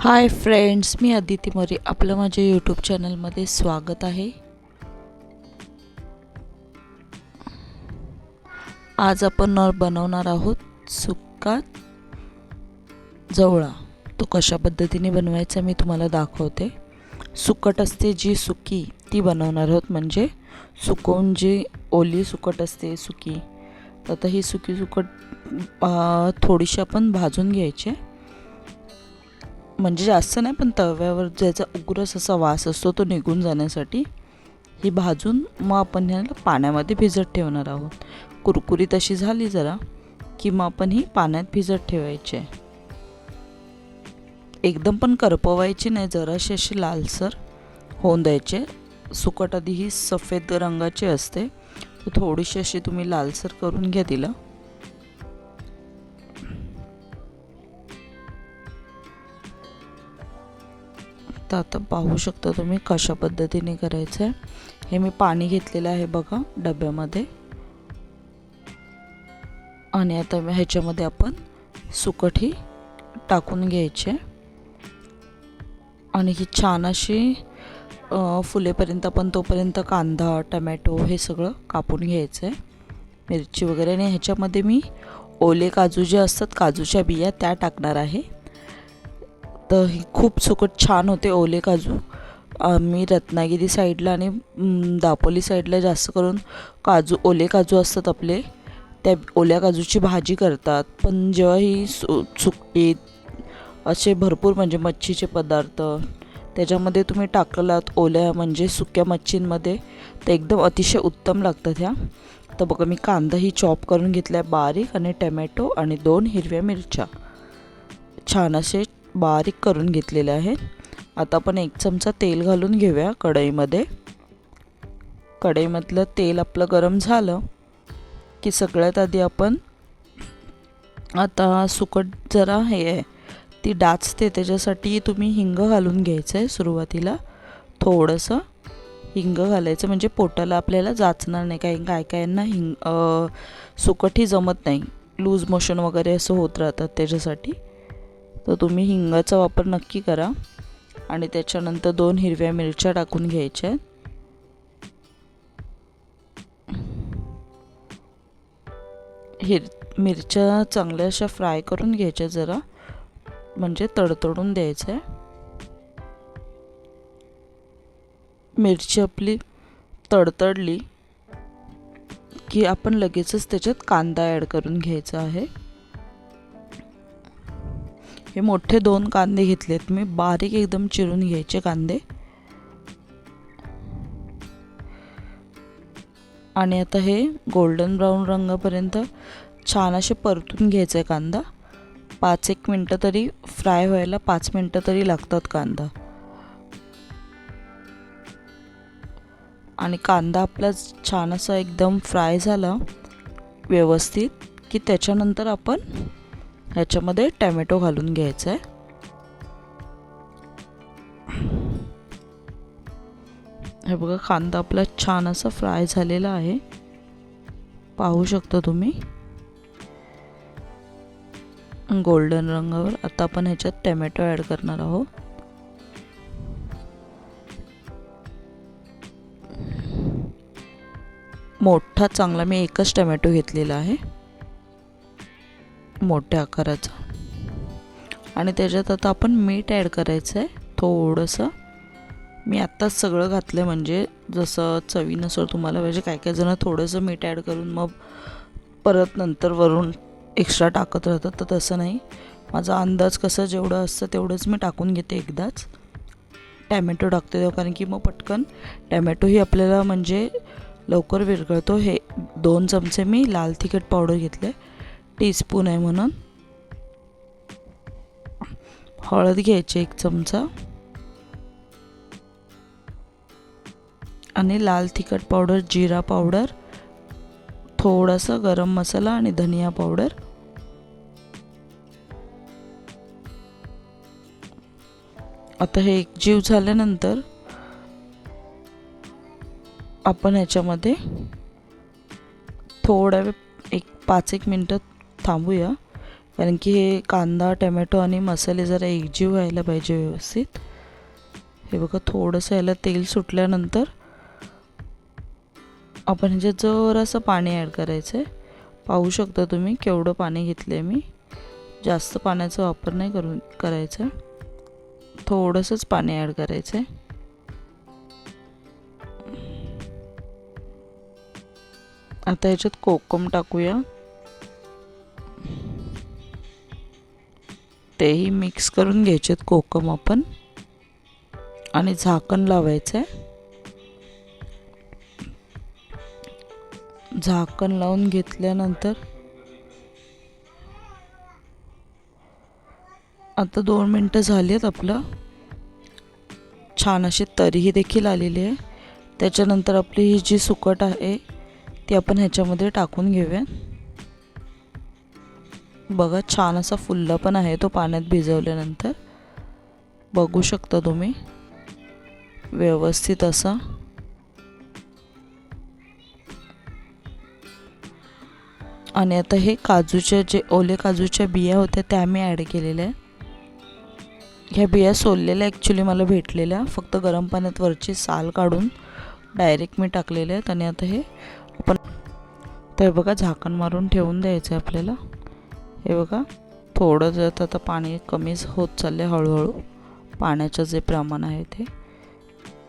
हाय friends मी अदिती मोरे. आपलं माझ्या यूट्यूब चॅनलमध्ये स्वागत आहे. आज आपण बनवणार आहोत सुक्का जवळा. तो कशा पद्धतीने बनवायचा मी तुम्हाला दाखवते. सुकट असते जी सुकी ती बनवणार आहोत. म्हणजे सुकवून जी ओली सुकट असते सुकी तर आता ही सुकी सुकट थोडीशी आपण भाजून घ्यायची म्हणजे जास्त नाही पण तव्यावर ज्याचा उग्रस असा वास असतो तो निघून जाण्यासाठी ही भाजून मग आपण ह्याला पाण्यामध्ये भिजत ठेवणार आहोत. कुरकुरीत अशी झाली जरा की मग आपण ही पाण्यात भिजत ठेवायची. आहे एकदम पण करपवायची नाही जराशी अशी लालसर होऊन द्यायचे. सुकट आधी ही सफेद रंगाची असते. थोडीशी अशी तुम्ही लालसर करून घ्या तिला. तर आता पाहू शकता तुम्ही कशा पद्धतीने करायचं आहे. हे मी पाणी घेतलेलं आहे बघा डब्यामध्ये. आणि आता ह्याच्यामध्ये आपण सुकट ही टाकून घ्यायचे आणि ही छान अशी फुलेपर्यंत आपण तोपर्यंत कांदा टमॅटो हे सगळं कापून घ्यायचं आहे. मिरची वगैरे आणि ह्याच्यामध्ये मी ओले काजू जे असतात काजूच्या बिया त्या टाकणार आहे. तर ही खूप सुकट छान होते ओले काजू. आम्ही रत्नागिरी साईडला आणि दापोली साईडला जास्त करून काजू ओले काजू असतात आपले. त्या ओल्या काजूची भाजी करतात. पण जेव्हा ही सु सुकटीत असे भरपूर म्हणजे मच्छीचे पदार्थ त्याच्यामध्ये तुम्ही टाकलात ओल्या म्हणजे सुक्या मच्छींमध्ये तर एकदम अतिशय उत्तम लागतात ह्या. तर बघा मी कांदाही चॉप करून घेतला आहे बारीक आणि टमॅटो आणि दोन हिरव्या मिरच्या. छान असे बारीक करून घेतलेले आहेत आता आपण एक चमचा तेल घालून घेऊया कढईमध्ये. कढईमधलं तेल आपलं गरम झालं की सगळ्यात आधी आपण आता सुकट जरा हे आहे ती डाचते त्याच्यासाठी तुम्ही हिंग घालून घ्यायचं आहे सुरुवातीला. थोडंसं हिंग घालायचं म्हणजे पोटाला आपल्याला जाचणार नाही काही काय कायांना हिंग सुकटही जमत नाही. लूज मोशन वगैरे असं होत राहतात त्याच्यासाठी. तर तुम्ही हिंगाचा वापर नक्की करा आणि त्याच्यानंतर दोन हिरव्या मिरच्या टाकून घ्यायच्या हिर मिरच्या चांगल्या अशा फ्राय करून घ्यायच्या जरा म्हणजे तडतडून द्यायचं आहे. मिरची आपली तडतडली की आपण लगेचच त्याच्यात कांदा ॲड करून घ्यायचा आहे. हे मोठे दोन कांदे घेतलेत. मी बारीक एकदम चिरून घ्यायचे कांदे. आणि आता हे गोल्डन ब्राऊन रंगापर्यंत छान असे परतून घ्यायचे कांदा. पाच एक मिनटं तरी फ्राय व्हायला पाच मिनटं तरी लागतात कांदा. आणि कांदा आपला छान असा एकदम फ्राय झाला व्यवस्थित की त्याच्यानंतर आपण ह्याच्यामध्ये टॅमॅटो घालून घ्यायचा आहे हे बघा कांदा आपला छान असा फ्राय झालेला आहे. पाहू शकता तुम्ही. गोल्डन रंगावर आता आपण ह्याच्यात टॅमॅटो ॲड करणार आहोत. मोठा चांगला मी एकच टमॅटो घेतलेला आहे. मोठ्या आकाराचा. आणि त्याच्यात आता आपण मीठ ॲड करायचं आहे थोडंसं. मी आत्ताच सगळं घातलं आहे म्हणजे जसं चवीनुसार तुम्हाला पाहिजे काय काय जणं थोडंसं मीठ ॲड करून मग परत नंतर वरून एक्स्ट्रा टाकत राहतात तर तसं नाही. माझा अंदाज कसं जेवढं असतं तेवढंच मी टाकून घेते एकदाच. टॅमॅटो टाकते तेव्हा कारण की मग पटकन टॅमॅटोही आपल्याला म्हणजे लवकर विरघळतो. हे दोन चमचे मी लाल तिखट पावडर घेतले टीस्पून आहे म्हणून. हळद घ्यायची एक चमचा. आणि लाल तिखट पावडर जिरा पावडर थोडासा गरम मसाला आणि धनिया पावडर. आता हे एकजीव झाल्यानंतर आपण ह्याच्यामध्ये थोड्या वेळ एक पाच एक मिनटं थांबूया. कारण की हे कांदा टमॅटो आणि मसाले जरा एकजीव व्हायला पाहिजे व्यवस्थित. हे बघा थोडंसं याला तेल सुटल्यानंतर आपण ह्याच्यात जरासं पाणी ॲड करायचं आहे पाहू शकता तुम्ही केवढं पाणी घेतलं आहे मी. जास्त पाण्याचा वापर नाही करून करायचा. थोडंसंच पाणी ॲड करायचं आहे आता ह्याच्यात कोकम टाकूया. तेही मिक्स करून घ्यायचे आहेत कोकम आपण. आणि झाकण लावायचं आहे झाकण लावून घेतल्यानंतर आता दोन मिनटं झाली आहेत आपलं. छान अशी तरीही देखील आलेली आहे. त्याच्यानंतर आपली ही जी सुकट आहे ती आपण ह्याच्यामध्ये टाकून घेऊया बघा छान असा फुल्ला पण आहे तो पाण्यात भिजवल्यानंतर. बघू शकता तुम्ही. व्यवस्थित असा. आणि आता हे काजूच्या जे ओले काजूच्या बिया होत्या त्या मी ॲड केलेल्या आहे ह्या बिया सोललेल्या ॲक्च्युली मला भेटलेल्या. फक्त गरम पाण्यात वरची साल काढून डायरेक्ट मी टाकलेले आहेत. आणि आता हे आपण तर बघा झाकण मारून ठेवून द्यायचं आहे आपल्याला. हे बघा थोडं जर आता पाणी कमीच होत चाललं आहे हळूहळू. पाण्याचं जे प्रमाण आहे ते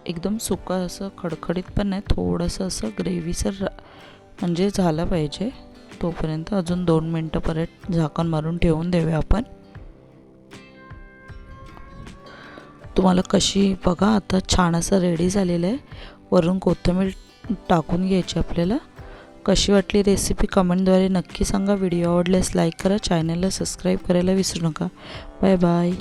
एकदम सुकं असं खडखडीत पण नाही थोडंसं असं ग्रेव्हीसर म्हणजे झालं पाहिजे. तोपर्यंत अजून दोन मिनटं परत झाकण मारून ठेवून देऊया आपण. तुम्हाला कशी बघा आता छान असं रेडी झालेलं आहे. वरून कोथिंबीर टाकून घ्यायची आपल्याला. कशी वाटली रेसिपी कमेंटद्वारे नक्की सांगा. व्हिडिओ आवडल्यास लाईक करा. चॅनलला सबस्क्राईब करायला विसरू नका. Bye bye